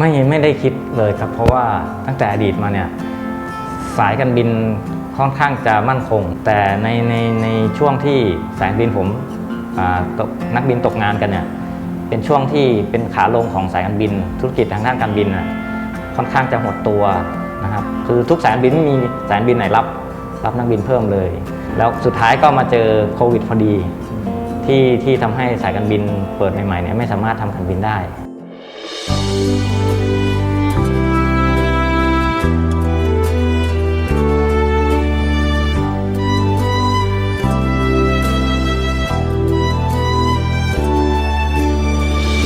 ไม่ไม่ได้คิดเลยครับ เพราะว่าตั้งแต่อดีตมาเนี่ยสายการบินค่อนข้างจะมั่นคง แต่ในในในช่วงที่สายการบินผมอ่าตกนักบินตกงานกันเนี่ยเป็นช่วงที่เป็นขาลงของสายการบิน ธุรกิจทางด้านการบินน่ะค่อนข้างจะหดตัวนะครับคือทุกสายการบินไม่มีสายการบินไหนรับ รับนักบินเพิ่มเลย แล้วสุดท้ายก็มาเจอโควิดพอดี ที่ที่ทำให้สายการบินเปิดใหม่ๆเนี่ยไม่สามารถทำการบินได้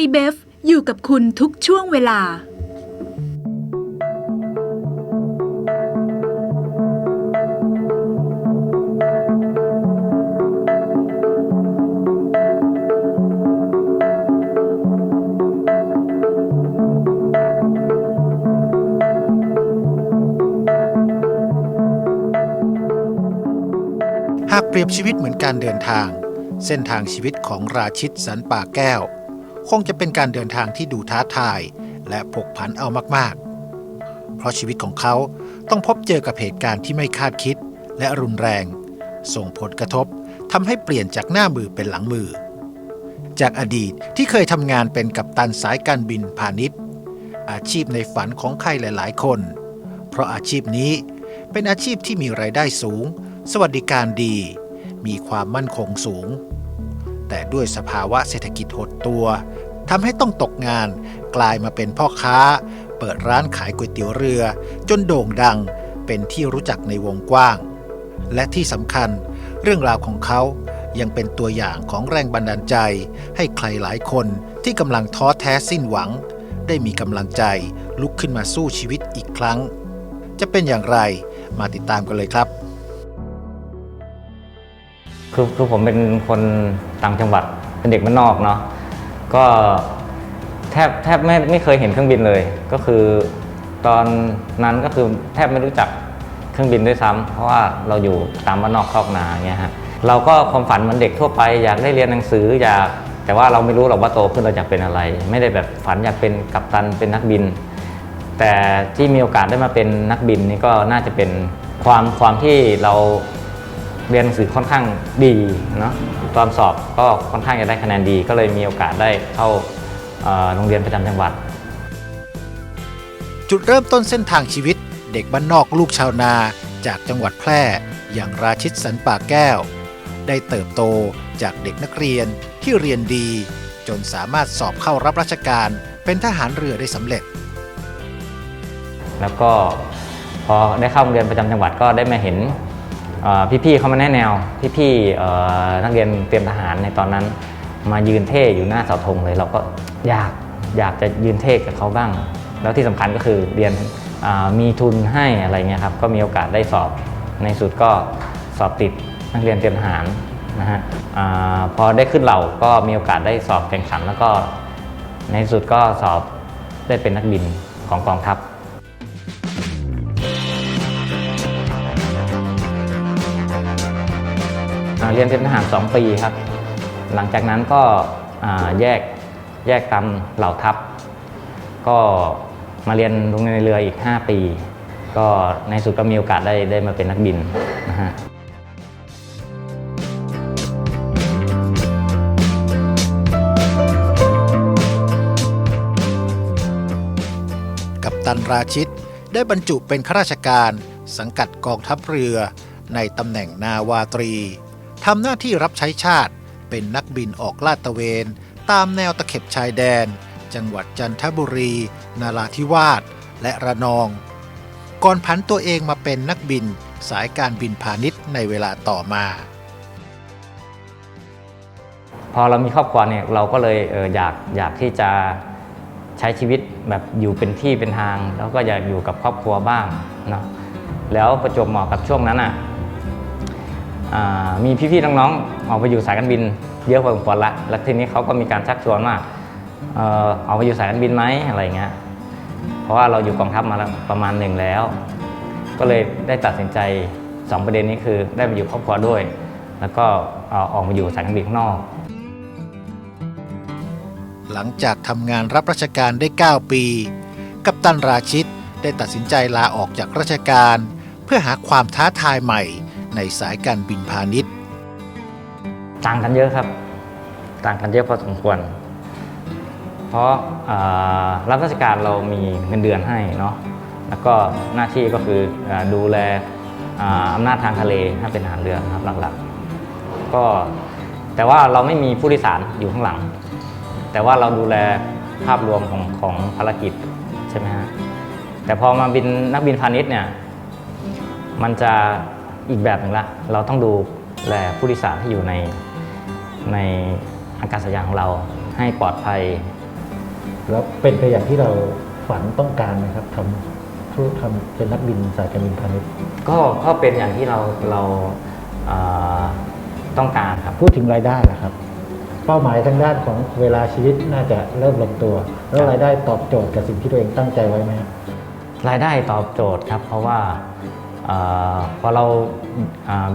ยเบฟ อยู่กับคุณทุกช่วงเวลา หากเปรียบชีวิตเหมือนการเดินทาง เส้นทางชีวิตของราชิตสันป่าแก้ว คงจะเป็นการเดินทางที่ดูท้าทาย และผกผันเอามาก ๆ เพราะชีวิตของเขาต้องพบเจอกับเหตุการณ์ที่ไม่คาดคิดและรุนแรง ส่งผลกระทบทำให้เปลี่ยนจากหน้ามือเป็นหลังมือ จากอดีตที่เคยทำงานเป็นกัปตันสายการบินพาณิชย์ อาชีพในฝันของใครหลาย ๆ คน เพราะอาชีพนี้เป็นอาชีพที่มีรายได้สูง สวัสดิการดี มีความมั่นคงสูง แต่ด้วยสภาวะเศรษฐกิจหดตัวทำให้ต้องตกงานกลายมาเป็นพ่อค้า เปิดร้านขายก๋วยเตี๋ยวเรือ จนโด่งดังเป็นที่รู้จักในวงกว้าง และที่สำคัญ เรื่องราวของเขายังเป็นตัวอย่างของแรงบันดาลใจ ให้ใครหลายคนที่กำลังท้อแท้สิ้นหวัง ได้มีกำลังใจลุกขึ้นมาสู้ชีวิตอีกครั้ง จะเป็นอย่างไรมาติดตามกันเลยครับ คือคือผมเป็นคนต่างจังหวัดเป็นเด็กบ้านนอกเนาะก็แทบแทบไม่ไม่เคยเห็นเครื่องบินเลย ก็คือตอนนั้นก็คือแทบไม่รู้จักเครื่องบินด้วยซ้ำเพราะว่าเราอยู่ตามบ้านนอกคอกนาอย่างเงี้ยฮะเราก็ความฝันเหมือนเด็กทั่วไป อยากได้เรียนหนังสืออยากแต่ว่าเราไม่รู้หรอกว่าโตขึ้นเราอยากเป็นอะไร ไม่ได้แบบฝันอยากเป็นกัปตันเป็นนักบิน แต่ที่มีโอกาสได้มาเป็นนักบินนี่ก็น่าจะเป็นความความที่เรา เรียนหนังสือค่อนข้างดีเนาะตอนสอบก็ค่อนข้างจะได้คะแนนดี ก็เลยมีโอกาสได้เข้าเอ่อโรงเรียนประจำจังหวัด จุดเริ่มต้นเส้นทางชีวิต เด็กบ้านนอกลูกชาวนาจากจังหวัดแพร่ อย่างราชิตสันป่าแก้ว ได้เติบโตจากเด็กนักเรียนที่เรียนดี จนสามารถสอบเข้ารับราชการเป็นทหารเรือได้สำเร็จ แล้วก็พอได้เข้าโรงเรียนประจำจังหวัดก็ได้มาเห็นเอ่อ พี่ๆเขามาแนะแนวพี่ๆนักเรียนเตรียมทหารในตอนนั้น มายืนเท่อยู่หน้าเสาธงเลย เราก็อยากอยากจะยืนเท่กับเขาบ้าง แล้วที่สำคัญก็คือเรียนมีทุนให้อะไรเงี้ยครับก็มีโอกาสได้สอบในสุดก็สอบติดนักเรียนเตรียมทหารนะฮะอพอได้ขึ้นเหล่าก็มีโอกาสได้สอบแข่งขันแล้วก็ในสุดก็สอบได้เป็นนักบินของกองทัพ เรียนเป็นทหาร 2 ปีครับ หลังจากนั้นก็แยกแยกตามเหล่าทัพ ก็มาเรียนโรงเรียนในเรืออีก 5 ปี ก็ในสุดก็มีโอกาสได้ได้มาเป็นนักบินนะฮะกับตันราชิตได้บรรจุเป็นข้าราชการสังกัดกองทัพเรือในตำแหน่งนาวาตรี ทำหน้าที่รับใช้ชาติ เป็นนักบินออกลาดตระเวน ตามแนวตะเข็บชายแดน จังหวัดจันทบุรี นาราธิวาส และระนอง ก่อนผันตัวเองมาเป็นนักบินสายการบินพาณิชย์ในเวลาต่อมา พอเรามีครอบครัวเนี่ยเราก็เลยเอออยากอยากที่จะใช้ชีวิตแบบอยู่เป็นที่เป็นทาง แล้วก็อยากอยู่กับครอบครัวบ้างเนาะแล้วประจวบเหมาะกับช่วงนั้นอะอ่า มีพี่ๆน้องๆออกไปอยู่สายการบิน เยอะพอสมควรละ แล้วทีนี้เขาก็มีการชักชวนว่าเออเอาไปอยู่สายการบินไหมอะไรเงี้ย เพราะว่าเราอยู่กองทัพมาประมาณหนึ่งแล้ว ก็เลยได้ตัดสินใจสองประเด็นนี้คือได้มาอยู่ครอบครัวด้วย แล้วก็ออออกมาอยู่สายการบินข้างนอก หลังจากทำงานรับราชการได้ 9 ปี กัปตันราชิตได้ตัดสินใจลาออกจากราชการ เพื่อหาความท้าทายใหม่ ในสายการบินพาณิชย์ ต่างกันเยอะครับ ต่างกันเยอะพอสมควร เพราะรับราชการเรามีเงินเดือนให้เนาะแล้วก็หน้าที่ก็คืออดูแลอำนาจทางทะเลถ้าเป็นทหารเรือครับหลักๆ ก็แต่ว่าเราไม่มีผู้โดยสารอยู่ข้างหลัง แต่ว่าเราดูแลภาพรวมของของภารกิจใช่ไหมฮะแต่พอมาบินนักบินพาณิชย์เนี่ยมันจะ อีกแบบหนึ่งละ เราต้องดูแลผู้โดยสารที่อยู่ในในอากาศยานของเราให้ปลอดภัย แล้วเป็นไปอย่างที่เราฝันต้องการไหมครับทำธุรทำเป็นนักบินสายการบินพาณิชย์ก็ก็เป็นอย่างที่เราเราเอ่อต้องการครับ พูดถึงรายได้นะครับ เป้าหมายทางด้านของเวลาชีวิตน่าจะเริ่มลงตัว แล้วรายได้ตอบโจทย์กับสิ่งที่ตัวเองตั้งใจไว้ไหมครับ รายได้ตอบโจทย์ครับ เพราะว่าเอพอเรา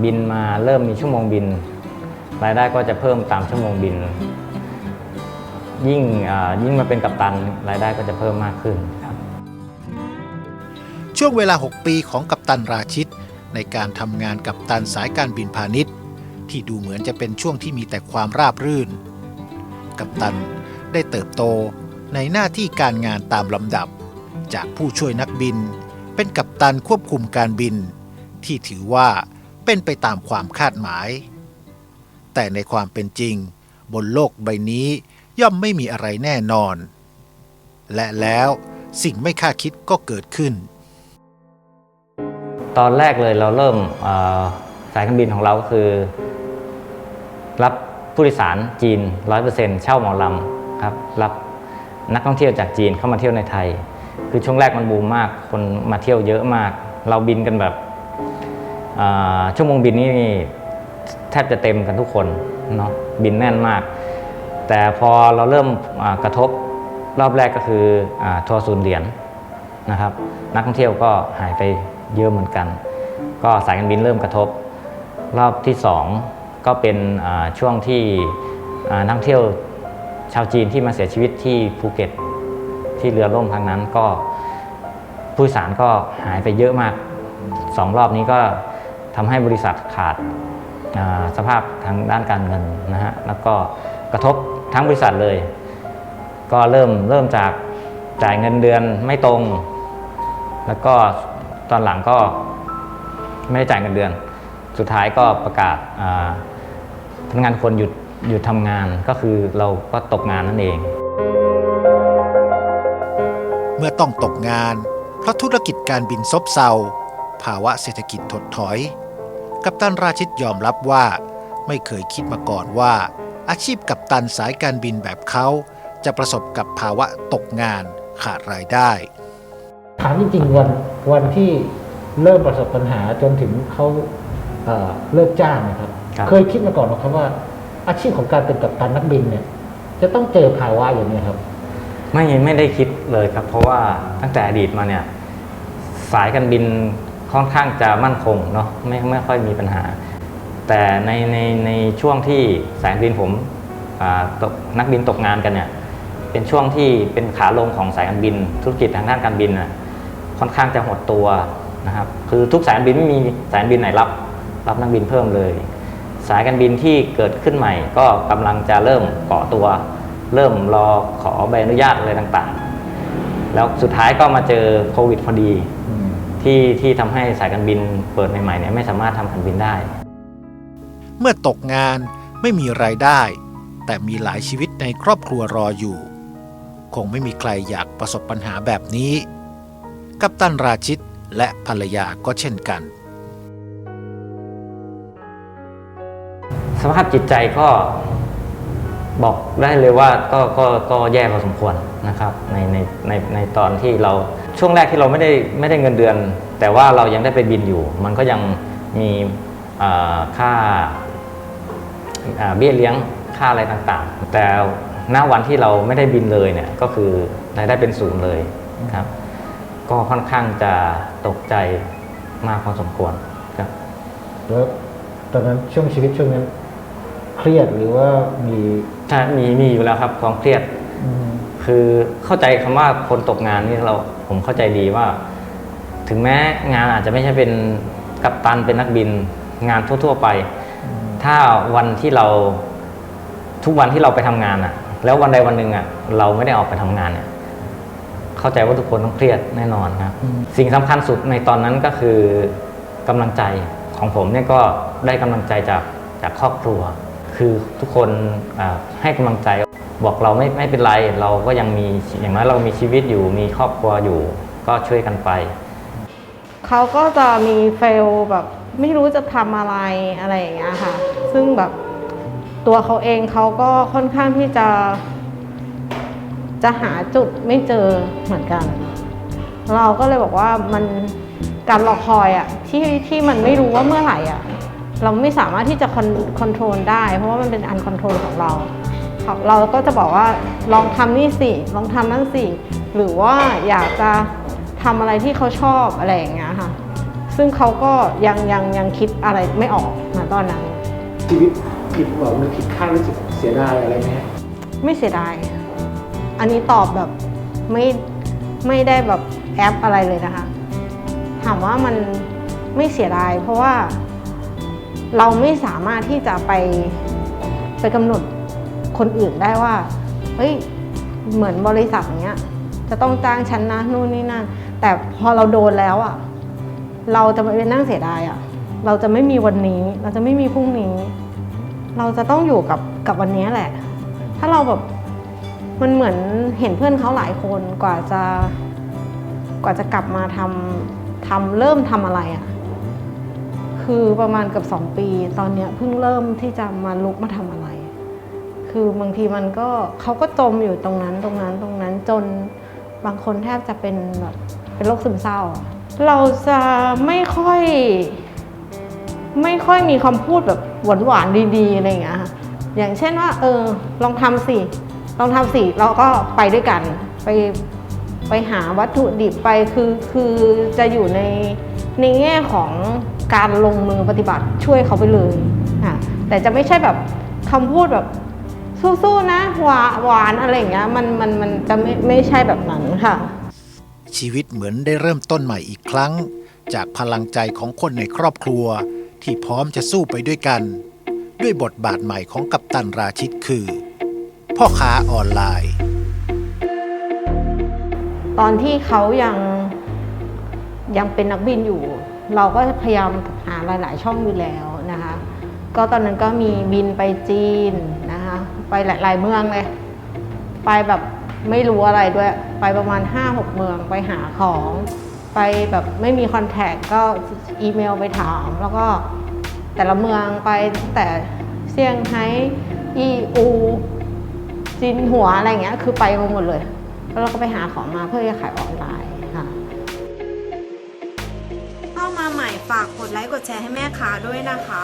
บินมาเริ่มมีชั่วโมงบิน รายได้ก็จะเพิ่มตามชั่วโมงบิน ยิ่งยิ่งมาเป็นกัปตันรายได้ก็จะเพิ่มมากขึ้นครับช่วงเวลา 6 ปีของกัปตันราชิต ในการทำงานกับตันสายการบินพาณิชย์ ที่ดูเหมือนจะเป็นช่วงที่มีแต่ความราบรื่น กัปตันได้เติบโตในหน้าที่การงานตามลำดับ จากผู้ช่วยนักบิน เป็นกัปตันควบคุมการบิน ที่ถือว่าเป็นไปตามความคาดหมาย แต่ในความเป็นจริง บนโลกใบนี้ย่อมไม่มีอะไรแน่นอน และแล้วสิ่งไม่คาดคิดก็เกิดขึ้น ตอนแรกเลยเราเริ่มสายการบินของเราก็คือ รับผู้โดยสารจีน 100%เช่าหมาลำครับรับนักท่องเที่ยวจากจีนเข้ามาเที่ยวในไทย คือช่วงแรกมันบูมมาก คนมาเที่ยวเยอะมาก เราบินกันแบบชั่วโมงบินนี่แทบจะเต็มกันทุกคนเนาะบินแน่นมาก แต่พอเราเริ่มกระทบรอบแรกก็คืออทัวร์ศูนย์เหรียญนะครับ นักท่องเที่ยวก็หายไปเยอะเหมือนกัน ก็สายการบินเริ่มกระทบ รอบที่ 2 ก็เป็นช่วงที่นักท่องเที่ยวชาวจีนที่มาเสียชีวิตที่ภูเก็ต ที่เรือล่มครั้งนั้นก็ผู้โดยสารก็หายไปเยอะมากสองรอบนี้ก็ทำให้บริษัทขาดสภาพทางด้านการเงินนะฮะแล้วก็กระทบทั้งบริษัทเลย ก็เริ่มเริ่มจากจ่ายเงินเดือนไม่ตรง แล้วก็ตอนหลังก็ไม่ได้จ่ายเงินเดือน สุดท้ายก็ประกาศพนักงานคนหยุดหยุดทำงานก็คือเราก็ตกงานนั่นเอง มื่อต้องตกงาน เพราะธุรกิจการบินซบเซา ภาวะเศรษฐกิจถดถอย กัปตันราชิตยอมรับว่า ไม่เคยคิดมาก่อนว่า อาชีพกัปตันสายการบินแบบเขาจะประสบกับภาวะตกงานขาดรายได้ ถามจริงๆวันวันที่เริ่มประสบปัญหาจนถึงเขาเอ่อเลิกจ้างนะครับ ครับ เคยคิดมาก่อนหรอครับว่า อาชีพของการเป็นกัปตันนักบินเนี่ย จะต้องเจอภาวะอย่างนี้ยครับ ไม่ไม่ได้คิดเลยครับ เพราะว่าตั้งแต่อดีตมาเนี่ย สายการบินค่อนข้างจะมั่นคงเนาะไม่ไม่ค่อยมีปัญหา แต่ในในในช่วงที่สายการบินผมตกนักบินตกงานกันเนี่ยเป็นช่วงที่เป็นขาลงของสายการบิน ธุรกิจทางด้านการบินน่ะค่อนข้างจะหดตัวนะครับคือทุกสายการบินไม่มีสายการบินไหนรับ รับนักบินเพิ่มเลย สายการบินที่เกิดขึ้นใหม่ ก็กำลังจะเริ่มก่อตัว เริ่มรอขอใบอนุญาตอะไรต่างๆ แล้วสุดท้ายก็มาเจอโควิดพอดี ที่ที่ทำให้สายการบินเปิดใหม่ๆเนี่ยไม่สามารถทำการบินได้ เมื่อตกงานไม่มีรายได้ แต่มีหลายชีวิตในครอบครัวรออยู่ คงไม่มีใครอยากประสบปัญหาแบบนี้ กัปตันราชิตและภรรยาก็เช่นกัน สภาพจิตใจก็ บอกได้เลยว่าก็ก็ก็แย่พอสมควรนะครับในในในในตอนที่เราช่วงแรกที่เราไม่ได้ไม่ได้เงินเดือน แต่ว่าเรายังได้ไปบินอยู่ มันก็ยังมีค่าเบี้ยเลี้ยงค่าอะไรต่างๆ แต่ณวันที่เราไม่ได้บินเลยเนี่ยก็คือรายได้เป็นศูนย์เลยครับ ก็ค่อนข้างจะตกใจมากพอสมควรครับแล้วตอนนั้นช่วงชีวิตช่วงนั้นเครียดหรือว่ามี ถ้ามีมีอยู่แล้วครับความเครียดอืมคือเข้าใจคำว่าคนตกงานนี่เราผมเข้าใจดีว่า ถึงแม้งานอาจจะไม่ใช่เป็นกัปตันเป็นนักบิน งานทั่ว ๆ ไป ถ้าวันที่เราทุกวันที่เราไปทำงานอะแล้ววันใดวันหนึ่งอะเราไม่ได้ออกไปทำงานเนี่ยเข้าใจว่าทุกคนต้องเครียดแน่นอนครับสิ่งสำคัญสุดในตอนนั้นก็คือกำลังใจของผมเนี่ยก็ได้กำลังใจจากจากครอบครัว คือทุกคนให้กำลังใจบอกเราไม่ไม่เป็นไร เราก็ยังมีอย่างน้อยเรามีชีวิตอยู่มีครอบครัวอยู่ ก็ช่วยกันไป เขาก็จะมีเฟลแบบไม่รู้จะทำอะไรอะไรอย่างเงี้ยค่ะ ซึ่งแบบตัวเขาเองเขาก็ค่อนข้างที่จะ จะหาจุดไม่เจอเหมือนกัน เราก็เลยบอกว่ามันการรอคอยอะที่ที่มันไม่รู้ว่าเมื่อไหร่อะ เราไม่สามารถที่จะคอนคอนโทรลได้ เพราะว่ามันเป็นอันคอนโทรลของเราครับเราก็จะบอกว่าลองทำนี่สิ ลองทำนั่นสิ หรือว่าอยากจะทำอะไรที่เขาชอบอะไรอย่างเงี้ยค่ะ ซึ่งเขาก็ยังยังยังคิดอะไรไม่ออกนะตอนนั้น ชีวิตผิดหวังหรือผิดคาดรู้สึกเสียดายอะไรไหมฮะไม่เสียดาย อันนี้ตอบแบบไม่ไม่ได้แบบแอปอะไรเลยนะคะ ถามว่ามันไม่เสียดายเพราะว่า เราไม่สามารถที่จะไปไปกำหนดคนอื่นได้ว่าเฮ้ยเหมือนบริษัทเนี้ยจะต้องจ้างฉันนะนู่นนี่นั่นแต่พอเราโดนแล้วอะ่ะเราจะไม่ไปนั่งเสียดายอะ่ะ เราจะไม่มีวันนี้ เราจะไม่มีพรุ่งนี้ เราจะต้องอยู่กับกับวันนี้แหละ ถ้าเราแบบมันเหมือนเห็นเพื่อนเขาหลายคนกว่าจะกว่าจะกลับมาทำทำเริ่มทำอะไรอะ่ะ คือประมาณเกับสองปี ตอนเนี้ยเพิ่งเริ่มที่จะมาลุกมาทำอะไร คือบางทีมันก็เขาก็จมอยู่ตรงนั้นตรงนั้นตรงนั้นจนบางคนแทบจะเป็นแบบเป็นโรคซึมเศร้า เราจะไม่ค่อย ไม่ค่อยมีคำพูดแบบหวานๆดีๆอะไรอย่างเงี้ยค่ะอย่างเช่นว่า เออลองทำสิลองทำสิเราก็ไปด้วยกันไปไปหาวัตถุดิบไปคือคือจะอยู่ในในแง่ของ การลงมือปฏิบัติช่วยเขาไปเลยอะแต่จะไม่ใช่แบบคำพูดแบบสู้ๆนะหวานหวานอะไรอย่างเงี้ยมันมันมันจะไม่ไม่ใช่แบบนั้นค่ะ ชีวิตเหมือนได้เริ่มต้นใหม่อีกครั้ง จากพลังใจของคนในครอบครัว ที่พร้อมจะสู้ไปด้วยกัน ด้วยบทบาทใหม่ของกัปตันราชิตคือ พ่อค้าออนไลน์ ตอนที่เขายังยังเป็นนักบินอยู่ เราก็พยายามหาหลาย ๆ ช่องอยู่แล้วนะคะ ก็ตอนนั้นก็มีบินไปจีนนะคะ ไปหลาย ๆ เมืองเลย ไปแบบไม่รู้อะไรด้วย ไปประมาณ 5-6 เมืองไปหาของ ไปแบบไม่มีคอนแทคก็อีเมลไปถาม แล้วก็แต่ละเมืองไปแต่เซี่ยงไฮ้อีอูจินหัวอะไรเงี้ย คือไปมาหมดเลย แล้วเราก็ไปหาของมาเพื่อจะขายออนไลน์ ฝากกดไลค์กดแชร์ให้แม่ค้าด้วยนะคะ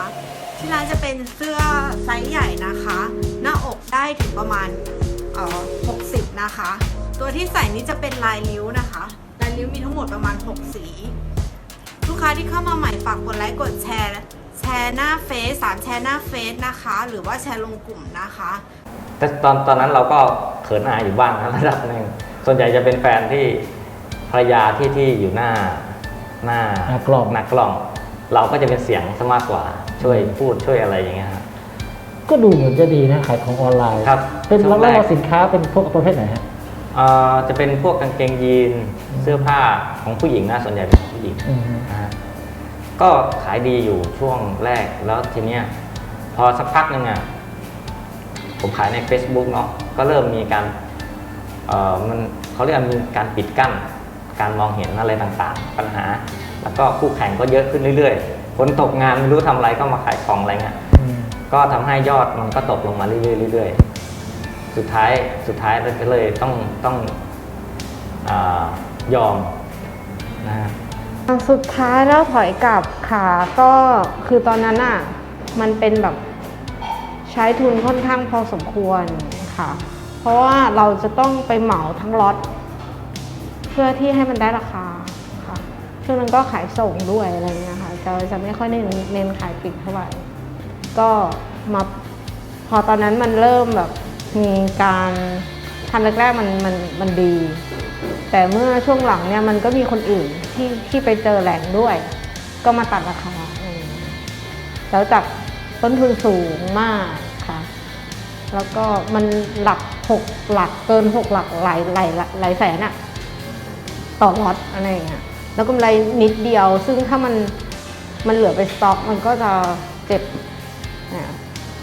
ที่ร้านจะเป็นเสื้อไซส์ใหญ่นะคะ หน้าอกได้ถึงประมาณเอ่อ60 นะคะ ตัวที่ใส่นี้จะเป็นลายริ้วนะคะลายริ้วมีทั้งหมดประมาณ 6 สี ลูกค้าที่เข้ามาใหม่ฝากกดไลค์กดแชร์ แชร์หน้าเฟซสามแชร์หน้าเฟซนะคะ หรือว่าแชร์ลงกลุ่มนะคะ แต่ตอนตอนนั้นเราก็เขินอายอยู่บ้างนะระดับหนึ่งส่วนใหญ่จะเป็นแฟนที่ภรรยาที่ที่อยู่หน้า หน้าหน้ากล้อง หน้ากล้อง เราก็จะเป็นเสียงซะมากกว่าช่วยพูดช่วยอะไรอย่างเงี้ยครับ ก็ดูเหมือนจะดีนะขายของออนไลน์ครับเป็นช่วแล้วงแรก เราสินค้าเป็นพวกประเภทไหนฮะเอ่อจะเป็นพวกกางเกงยีนเสื้อผ้าของผู้หญิงนะส่วนใหญ่เป็นผู้หญิง อือฮึนะฮะก็ขายดีอยู่ช่วงแรกแล้วทีเนี้ยพอสักพักหนึ่งอะผมขายใน Facebook เนาะก็เริ่มมีการเอ่อมันเขาเรียกว่ามีการปิดกั้น การมองเห็นอะไรต่างๆ ปัญหา แล้วก็คู่แข่งก็เยอะขึ้นเรื่อยๆ คนตกงานไม่รู้ทำอะไรก็มาขายของอะไรเงี้ยอืมก็ทำให้ยอดมันก็ตกลงมาเรื่อยๆเรื่อยๆสุดท้ายสุดท้ายก็เลยต้องต้องอายอมนะฮะสุดท้ายแล้วถอยกลับค่ะก็คือตอนนั้นอะมันเป็นแบบใช้ทุนค่อนข้างพอสมควรค่ะ เพราะว่าเราจะต้องไปเหมาทั้งล็อตเพื่อที่ให้มันได้ราคาค่ะช่วงนั้นก็ขายส่งด้วยอะไรเงี้ยค่ะจะจะไม่ค่อยเน้นเน้นขายปลีกเท่าไหร่ก็มาพอตอนนั้นมันเริ่มแบบมีการทำแรกๆมันมันมันดี แต่เมื่อช่วงหลังเนี่ยมันก็มีคนอื่นที่ที่ไปเจอแหล่งด้วย ก็มาตัดราคาแล้วจากต้นทุนสูงมากค่ะ แล้วก็มันหลักหกหลักเกินหกหลักหลายหลายหลายแสนอะ ต่อล็อตอะไรอย่างเงี้ยแล้วกำไรนิดเดียว ซึ่งถ้ามันมันเหลือไปสต็อกมันก็จะเจ็บนี่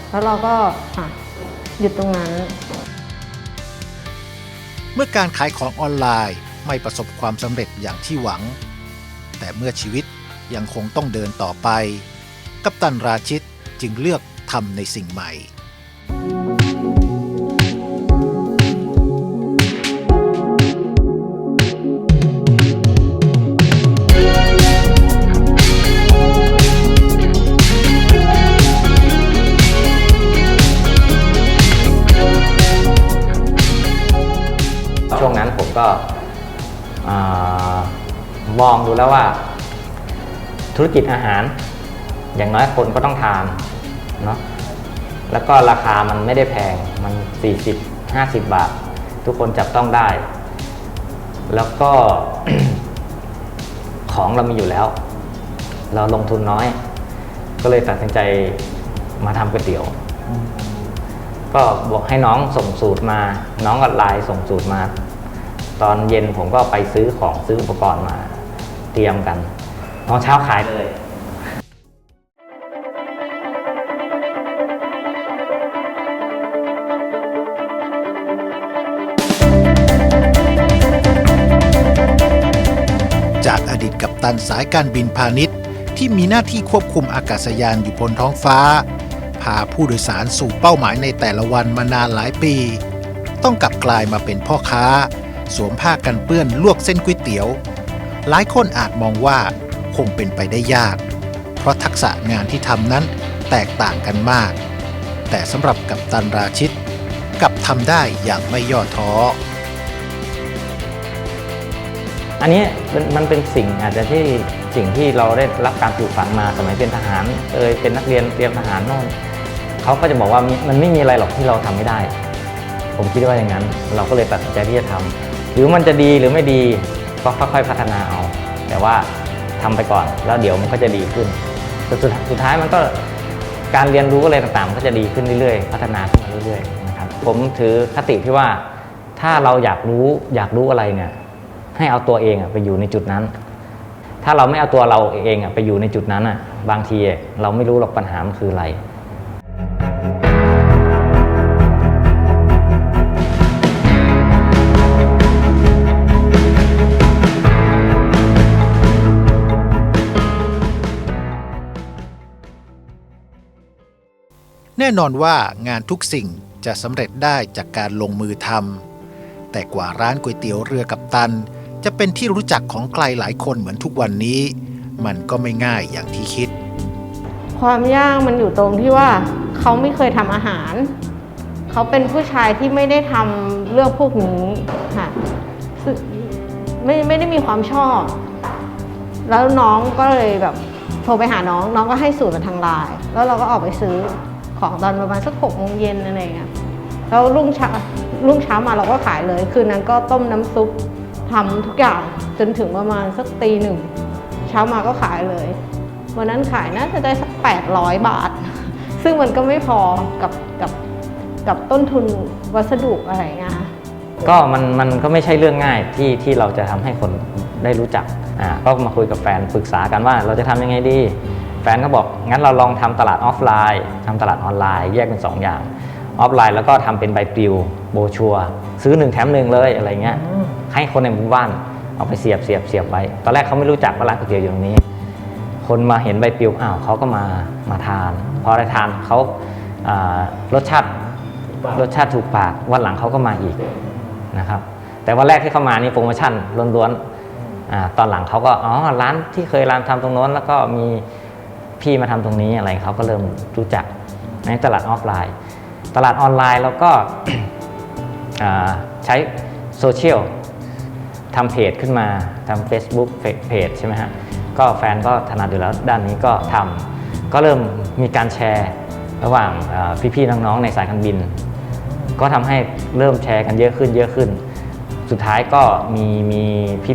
แล้วเราก็หยุดตรงนั้น เมื่อการขายของออนไลน์ไม่ประสบความสำเร็จอย่างที่หวัง แต่เมื่อชีวิตยังคงต้องเดินต่อไป กัปตันราชิตจึงเลือกทำในสิ่งใหม่ ก็อามองดูแล้วว่า ธุรกิจอาหาร อย่างน้อยคนก็ต้องทานเนาะแล้วก็ราคามันไม่ได้แพงมัน 40 50 บาท ทุกคนจับต้องได้ แล้วก็ของเรามีอยู่แล้ว เราลงทุนน้อย ก็เลยตัดสินใจมาทำก๋วยเตี๋ยว ก็บอกให้น้องส่งสูตรมา น้องก็ไลน์ส่งสูตรมา ตอนเย็นผมก็ไปซื้อของซื้ออุปกรณ์มาเตรียมกันตอนเช้าขายเลยจากอดีตกัปตันสายการบินพาณิชย์ ที่มีหน้าที่ควบคุมอากาศยานอยู่บนท้องฟ้า พาผู้โดยสารสู่เป้าหมายในแต่ละวันมานานหลายปี ต้องกลับกลายมาเป็นพ่อค้า สวมผ้ากันเปื้อนลวกเส้นก๋วยเตี๋ยว หลายคนอาจมองว่าคงเป็นไปได้ยาก เพราะทักษะงานที่ทำนั้นแตกต่างกันมาก แต่สำหรับกัปตันราชิตกับทำได้อย่างไม่ย่อท้อ อันนี้มันเป็นสิ่งอาจจะที่สิ่งที่เราได้รับการปลูกฝังมาสมัยเป็นทหารเอยเป็นนักเรียนเตรียมทหารโน่นเขาก็จะบอกว่ามีมันไม่มีอะไรหรอกที่เราทำไม่ได้ ผมคิดว่าอย่างนั้น เราก็เลยตัดสินใจที่จะทำ หรือมันจะดีหรือไม่ดีก็ค่อยๆพัฒนาเอา แต่ว่าทำไปก่อนแล้วเดี๋ยวมันก็จะดีขึ้นสุดสุดท้ายมันก็การเรียนรู้อะไรต่างๆ ก็จะดีขึ้นเรื่อยๆ พัฒนาขึ้นมาเรื่อยๆนะครับผมถือคติที่ว่าถ้าเราอยากรู้อยากรู้อะไรเนี่ยให้เอาตัวเองไปอยู่ในจุดนั้น ถ้าเราไม่เอาตัวเราเองไปอยู่ในจุดนั้นบางทีเราไม่รู้หรอกปัญหามันคืออะไร แน่นอนว่างานทุกสิ่งจะสำเร็จได้จากการลงมือทำแต่กว่าร้านก๋วยเตี๋ยวเรือกับตัน จะเป็นที่รู้จักของใครหลายคนเหมือนทุกวันนี้ มันก็ไม่ง่ายอย่างที่คิด ความยากมันอยู่ตรงที่ว่าเขาไม่เคยทำอาหาร เขาเป็นผู้ชายที่ไม่ได้ทำเรื่องพวกนี้ค่ะไม่ไม่ได้มีความชอบ แล้วน้องก็เลยแบบโทรไปหาน้อง น้องก็ให้สูตรมาทางไลน์แล้วเราก็ออกไปซื้อ ของตอนประมาณสักหกโมงเย็นอะไรเงี้ยแล้วรุ่งเช้ารุ่งเช้ามาเราก็ขายเลย คืนนั้นก็ต้มน้ำซุปทำทุกอย่างจนถึงประมาณสักตีหนึ่งเช้ามาก็ขายเลยวันนั้นขายน่าจะได้สัก 800 บาท ซึ่งมันก็ไม่พอกับกับกับต้นทุนวัสดุอะไรเงี้ยก็มันมันก็ไม่ใช่เรื่องง่ายที่ที่เราจะทำให้คนได้รู้จักอ่าก็มาคุยกับแฟนปรึกษากันว่าเราจะทำยังไงดี ฟนก็บอกงั้นเราลองทำตลาดออฟไลน์ทำตลาดออนไลน์ แยกเป็น 2 อย่าง ออฟไลน์แล้วก็ทำเป็นใบปลิวโบชัวร์ซื้อหนึ่งแถมหนึ่งเลยอะไรเงี้ยให้คนในหมู่บ้านเอาไปเสียบเสียบเสียบไว้ ตอนแรกเขาไม่รู้จักว่าร้านก๋วยเตี๋ยวอยู่ตรงนี้ คนมาเห็นใบปลิวอ้าวเขาก็มามาทาน พอได้ทานเขาอ่ารสชาติรสชาติถูกปากวันหลังเขาก็มาอีกนะครับ แต่วันแรกที่เขามานี่โปรโมชั่นล้วนๆอาตอนหลังเขาก็อ๋อร้านที่เคยร้านทำตรงโน้นแล้วก็มี พี่มาทำตรงนี้อะไรเขาก็เริ่มรู้จักในตลาดออฟไลน์ ตลาดออนไลน์เราก็ใช้โซเชียลทำเพจขึ้นมาทำ Facebook เพจใช่ไหมฮะก็แฟนก็ถนัดอยู่แล้วด้านนี้ก็ทำก็เริ่มมีการแชร์ระหว่างพี่ๆน้องๆในสายการบิน ก็ทำให้เริ่มแชร์กันเยอะขึ้นเยอะขึ้น สุดท้ายก็มีมี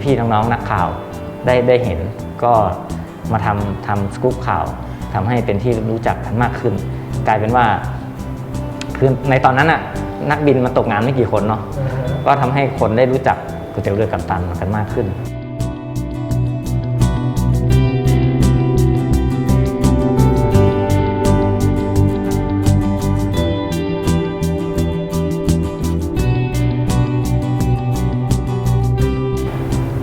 พี่ๆน้องๆนักข่าวได้ได้เห็นก็ มาทำทำสกู๊ปข่าวทำให้เป็นที่รู้จักกันมากขึ้น กลายเป็นว่าคือในตอนนั้นน่ะนักบินมาตกงานไม่กี่คนเนาะก็ทำให้คนได้รู้จักก๋วยเตี๋ยวเรือกัปตันกันมากขึ้น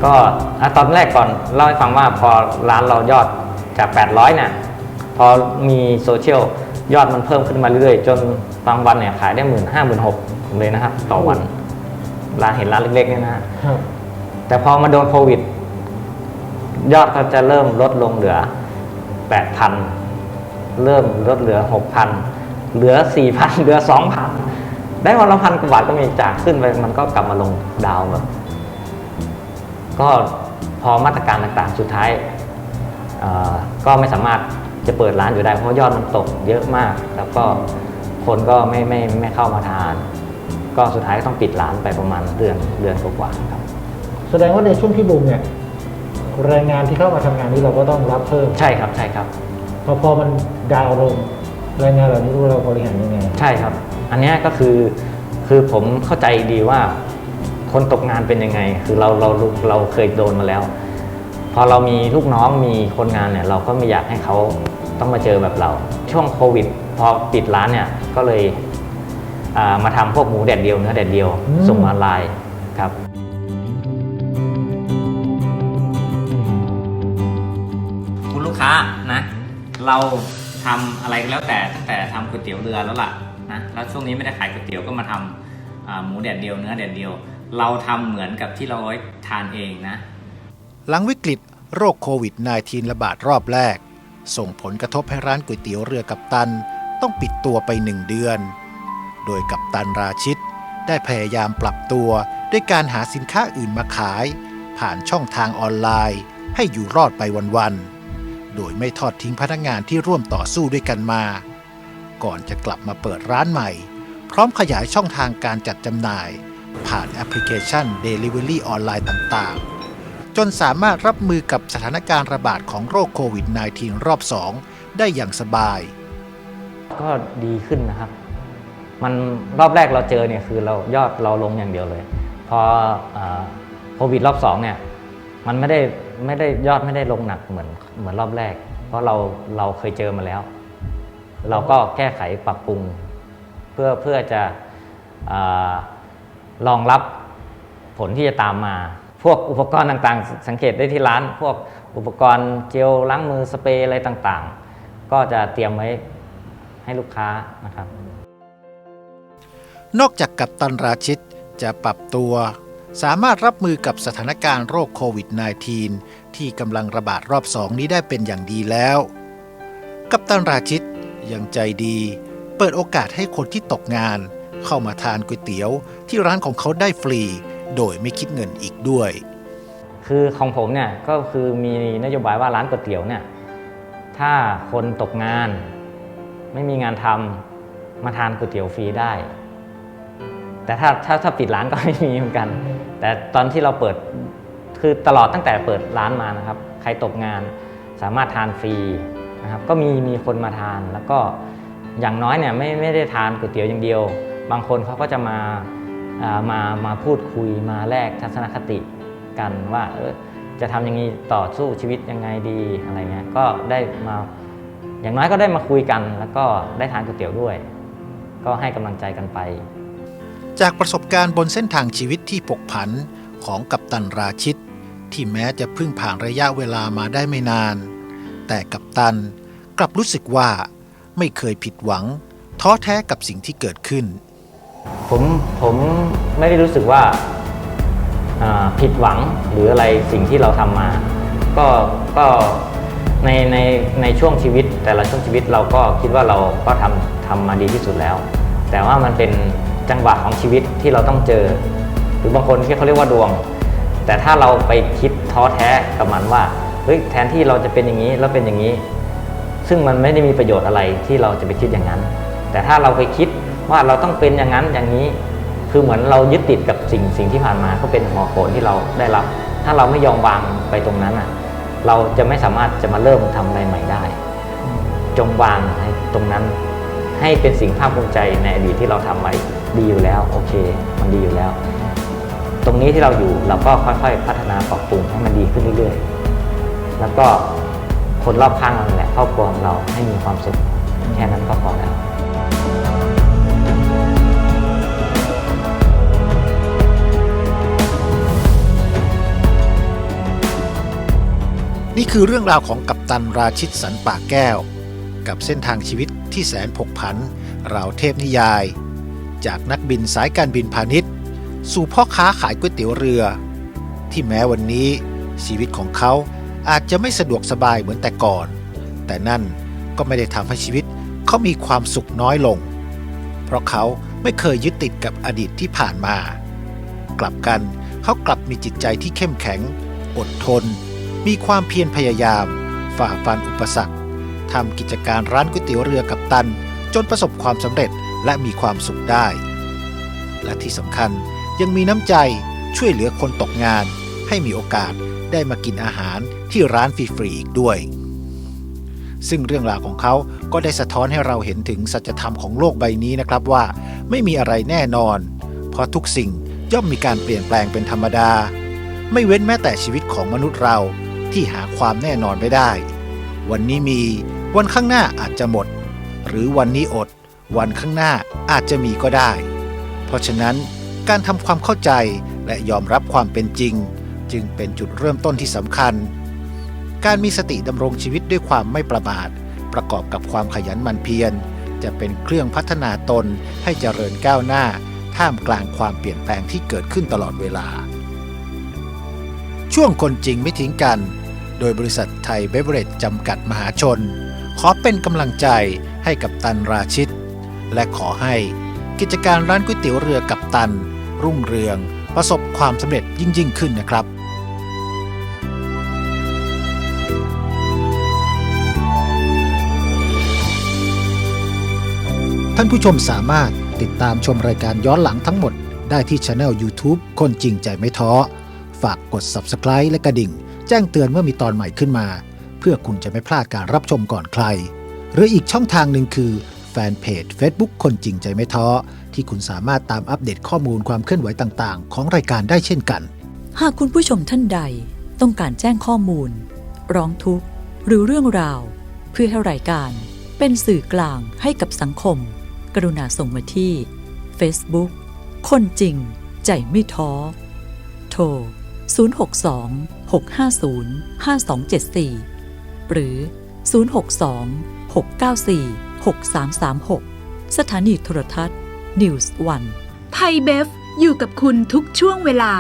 ก็อะตอนแรกก่อนเล่าให้ฟังว่าพอร้านเรายอดจาก 800เนี่ยพอมีโซเชียลยอดมันเพิ่มขึ้นมาเรื่อยๆ จนบางวันเนี่ยขายได้หมื่นห้าหมื่นหกเลยนะครับ ต่อวันร้านเห็นร้านเล็กๆเนี่ยนะฮะครับแต่พอมาโดนโควิด ยอดก็จะเริ่มลดลงเหลือ8,000เริ่มลดเหลือ6,000เหลือ4,000เหลือ2,000ได้วันละพันกว่าบาทก็มีจากขึ้นไปมันก็กลับมาลงดาวน์แบบ ก็พอมาตรการต่างๆ สุดท้ายเอ่อก็ไม่สามารถจะเปิดร้านอยู่ได้เพราะยอดมันตกเยอะมาก แล้วก็คนก็ไม่ไม่ไม่เข้ามาทาน ก็สุดท้ายก็ต้องปิดร้านไปประมาณเดือนเดือนกว่าๆครับ แสดงว่าในช่วงที่บูมเนี่ยแรงงานที่เข้ามาทำงานนี้เราก็ต้องรับเพิ่มใช่ครับใช่ครับพอพอมันดาวน์ลงแรงงานเหล่านี้เราบริหารยังไงใช่ครับ อันเนี้ยก็คือคือผมเข้าใจดีว่า คนตกงานเป็นยังไง คือเราเราเราเคยโดนมาแล้ว พอเรามีลูกน้องมีคนงานเนี่ย เราก็ไม่อยากให้เขาต้องมาเจอแบบเรา ช่วงโควิด พอปิดร้านเนี่ยก็เลยอ่ามาทำพวกหมูแดดเดียวเนื้อแดดเดียวอืมส่งออนไลน์ครับคุณลูกค้านะ เราทำอะไรก็แล้วแต่ตั้งแต่ทำก๋วยเตี๋ยวเรือแล้วล่ะนะแล้วช่วงนี้ไม่ได้ขายก๋วยเตี๋ยวก็มาทำอ่าหมูแดดเดียวเนื้อแดดเดียว เราทำเหมือนกับที่เราไว้ทานเองนะ หลังวิกฤตโรคโควิด -19 ระบาดรอบแรก ส่งผลกระทบให้ร้านก๋วยเตี๋ยวเรือกับตัน ต้องปิดตัวไปหนึ่งเดือน โดยกับตันราชิต ได้พยายามปรับตัวด้วยการหาสินค้าอื่นมาขาย ผ่านช่องทางออนไลน์ ให้อยู่รอดไปวันๆ โดยไม่ทอดทิ้งพนักงานที่ร่วมต่อสู้ด้วยกันมา ก่อนจะกลับมาเปิดร้านใหม่ พร้อมขยายช่องทางการจัดจำหน่าย ผ่านแอปพลิเคชัน Delivery ออนไลน์ต่างๆ จนสามารถรับมือกับสถานการณ์ระบาดของโรคโควิด -19 รอบ 2 ได้อย่างสบาย ก็ดีขึ้นนะครับ มันรอบแรกเราเจอเนี่ยคือเรายอดเราลงอย่างเดียวเลย พออโควิดรอบสองเนี่ยมันไม่ได้ไม่ได้ยอดไม่ได้ลงหนักเหมือนเหมือนรอบแรก เพราะเราเราเคยเจอมาแล้ว เราก็แก้ไขปรับปรุง เพื่อเพื่อจะอ รองรับผลที่จะตามมา พวกอุปกรณ์ต่างๆ สังเกตได้ที่ร้าน พวกอุปกรณ์เจลล้างมือสเปรย์อะไรต่างๆ ก็จะเตรียมไว้ให้ลูกค้านะครับ นอกจากกับตันราชิตจะปรับตัว สามารถรับมือกับสถานการณ์โรคโควิด -19 ที่กำลังระบาดรอบสองนี้ได้เป็นอย่างดีแล้ว กัปตันราชิตยังใจดี เปิดโอกาสให้คนที่ตกงาน เข้ามาทานก๋วยเตี๋ยว ที่ร้านของเขาได้ฟรี โดยไม่คิดเงินอีกด้วย คือของผมเนี่ยก็คือมีนโยบายว่าร้านก๋วยเตี๋ยวเนี่ยถ้าคนตกงาน ไม่มีงานทำมาทานก๋วยเตี๋ยวฟรีได้ แต่ถ้าถ้าถ้าปิดร้านก็ไม่มีเหมือนกัน แต่ตอนที่เราเปิดคือตลอดตั้งแต่เปิดร้านมานะครับ ใครตกงานสามารถทานฟรีนะครับก็มีมีคนมาทานแล้วก็อย่างน้อยเนี่ยไม่ไม่ได้ทานก๋วยเตี๋ยวอย่างเดียว บางคนเขาก็จะมาามามาพูดคุยมาแลกทัศนคติกันว่าเออจะทำอยังไงต่อสู้ชีวิตยังไงดีอะไรเงี้ยก็ได้มาอย่างน้อยก็ได้มาคุยกัน แล้วก็ได้ทานก๋วยเตี๋ยวด้วย ก็ให้กำลังใจกันไป จากประสบการณ์บนเส้นทางชีวิตที่ผกผันของกัปตันราชิต ที่แม้จะเพิ่งผ่านระยะเวลามาได้ไม่นาน แต่กัปตันกลับรู้สึกว่าไม่เคยผิดหวัง ท้อแท้กับสิ่งที่เกิดขึ้น ผมผมไม่ได้รู้สึกว่าผิดหวังหรืออะไรสิ่งที่เราทำมา ก็ก็ในในในช่วงชีวิต แต่ละช่วงชีวิตเราก็คิดว่าเราก็ทำทำมาดีที่สุดแล้ว แต่ว่ามันเป็นจังหวะของชีวิตที่เราต้องเจอ หรือบางคนที่เขาเรียกว่าดวง แต่ถ้าเราไปคิดท้อแท้กับมันว่าเฮ้ยแทนที่เราจะเป็นอย่างนี้แล้วเป็นอย่างนี้ ซึ่งมันไม่ได้มีประโยชน์อะไรที่เราจะไปคิดอย่างนั้น แต่ถ้าเราไปคิด ว่าเราต้องเป็นอย่างนั้นอย่างนี้ คือเหมือนเรายึดติดกับสิ่งสิ่งที่ผ่านมาก็เป็นหัวโขนที่เราได้รับ ถ้าเราไม่ยอมวางไปตรงนั้นอะ เราจะไม่สามารถจะมาเริ่มทำอะไรใหม่ได้ จงวางให้ตรงนั้น ให้เป็นสิ่งภาคภูมิใจในอดีตที่เราทำไว้ดีอยู่แล้ว โอเค มันดีอยู่แล้ว ตรงนี้ที่เราอยู่เราก็ค่อยๆ พัฒนาปรับปรุงให้มันดีขึ้นเรื่อยๆ แล้วก็คนรอบข้างเราแหละครอบครัวของเราให้มีความสุขแค่นั้นก็พอแล้ว นี่คือเรื่องราวของกัปตันราชิตสันป่าแก้ว กับเส้นทางชีวิตที่แสนผกผันราวเทพนิยาย จากนักบินสายการบินพาณิชย์ สู่พ่อค้าขายก๋วยเตี๋ยวเรือ ที่แม้วันนี้ชีวิตของเขาอาจจะไม่สะดวกสบายเหมือนแต่ก่อน แต่นั่นก็ไม่ได้ทำให้ชีวิตเขามีความสุขน้อยลง เพราะเขาไม่เคยยึดติดกับอดีตที่ผ่านมา กลับกันเขากลับมีจิตใจที่เข้มแข็ง อดทน มีความเพียรพยายาม ฝ่าฟันอุปสรรคทำกิจการร้านก๋วยเตี๋ยวเรือกับตัน จนประสบความสำเร็จและมีความสุขได้ และที่สำคัญยังมีน้ำใจช่วยเหลือคนตกงาน ให้มีโอกาสได้มากินอาหารที่ร้านฟรีๆอีกด้วย ซึ่งเรื่องราวของเขาก็ได้สะท้อนให้เราเห็นถึงสัจธรรมของโลกใบนี้นะครับว่า ไม่มีอะไรแน่นอน เพราะทุกสิ่งย่อมมีการเปลี่ยนแปลงเป็นธรรมดา ไม่เว้นแม้แต่ชีวิตของมนุษย์เรา ที่หาความแน่นอนไม่ได้ วันนี้มี วันข้างหน้าอาจจะหมด หรือวันนี้อด วันข้างหน้าอาจจะมีก็ได้ เพราะฉะนั้นการทำความเข้าใจและยอมรับความเป็นจริง จึงเป็นจุดเริ่มต้นที่สำคัญ การมีสติดำรงชีวิตด้วยความไม่ประมาท ประกอบกับความขยันหมั่นเพียร จะเป็นเครื่องพัฒนาตนให้เจริญก้าวหน้า ท่ามกลางความเปลี่ยนแปลงที่เกิดขึ้นตลอดเวลา ช่วงคนจริงไม่ทิ้งกัน โดยบริษัทไทยเบเวอเรจจำกัดมหาชน ขอเป็นกำลังใจให้กับตันราชิต และขอให้กิจการร้านก๋วยเตี๋ยวเรือกับตัน รุ่งเรือง ประสบความสำเร็จยิ่งยิ่งขึ้นนะครับท่านผู้ชมสามารถติดตามชมรายการย้อนหลังทั้งหมดได้ที่ช anel YouTube คนจริงใจไม่ท้อ ฝากกด Subscribe และกระดิ่ง แจ้งเตือนเมื่อมีตอนใหม่ขึ้นมา เพื่อคุณจะไม่พลาดการรับชมก่อนใคร หรืออีกช่องทางหนึ่งคือแฟนเพจ Facebook คนจริงใจไม่ท้อที่คุณสามารถตามอัปเดตข้อมูลความเคลื่อนไหวต่างๆ ของรายการได้เช่นกัน หากคุณผู้ชมท่านใดต้องการแจ้งข้อมูล ร้องทุกข์ หรือเรื่องราว เพื่อให้รายการ เป็นสื่อกลางให้กับสังคม กรุณาส่งมาที่ Facebook คนจริง ใจไม่ท้อ โทร 062 650 5274 หรือ 062 694 6336 สถานีโทรทัศน์ News One ไทยเบฟอยู่กับคุณทุกช่วงเวลา